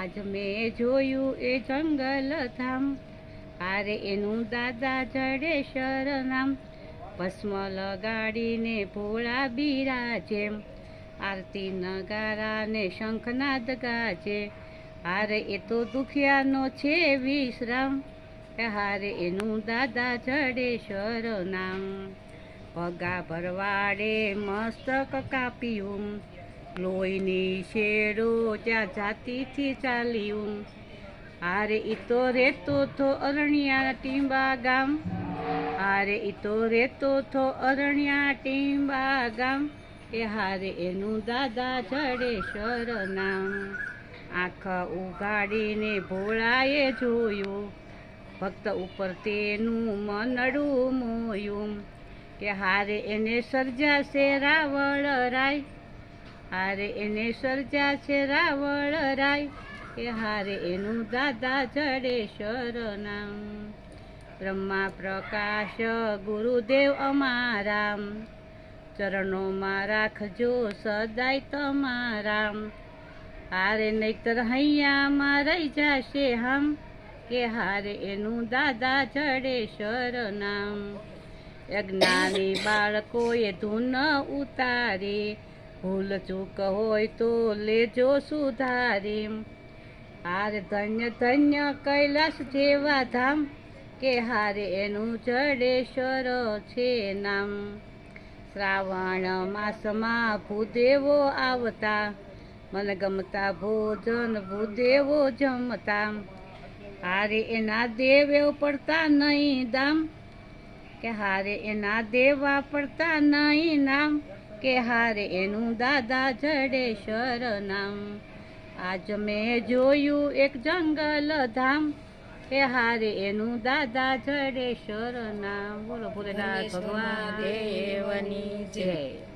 આજ મેં જોયું એ જંગલ ધામ. આરે એનું દાદા જડેશ્વર નામ ભસ્મ લગાડીને ભોળા બિરાજે આરતી નગારાને શંખનાદ ગાજે. હારે એ તો દુખિયાનો છે વિશ્રામ. હારે એનું દાદા જડેશ્વર નામ પગા ભરવાડે મસ્તક કાપ્યું. લોહીની શેડો ત્યાં જાતિથી ચાલ્યું. હારે ઈતો રેતો થો અરણ્યા ટીંબા ગામ. હારે ઈતો રેતો થો અરણ્યા ટીંબા ગામ. એ હારે એનું દાદા જડેશ્વર નામ. આંખ ઉગાડીને ભોળાએ જોયું. ભક્ત ઉપર તેનું મનડું મોયું. કે હારે એને સર્જા છે રાવળ રાય. હારે એને સર્જા છે રાવળ રાય કે હારે એનું દાદા જડેશ્વર નામ. બ્રહ્મા પ્રકાશ, ગુરુદેવ અમારા ચરણોમાં રાખજો સદાય તમારા હારે નહીતર હૈયામાં રહી જશે હમ, કે હારે એનું દાદા જડેશ્વર નામ. અજ્ઞાની બાળકોએ ધૂન ઉતારી ભૂલ ચૂક હોય તો લેજો સુધારી. હારે ધન્ય ધન્ય કૈલાસ જેવા ધામ, કે હારે એનું જડેશ્વર છે નામ. શ્રાવણ માસમાં ભૂદેવો આવતા, મને ગમતા ભોજન ભૂદેવો જમતા. હારે એના દેવે પડતા નહીં દામ કે હારે એના દેવા પડતા નહીં નામ કે હારે એનું દાદા જડેશ્વર નામ. આજ મેં જોયું એક જંગલ ધામ. કે હારે એનું દાદા જડેશ્વર નામ. બોલો ભોલેનાથ ભગવાન દેવની જય.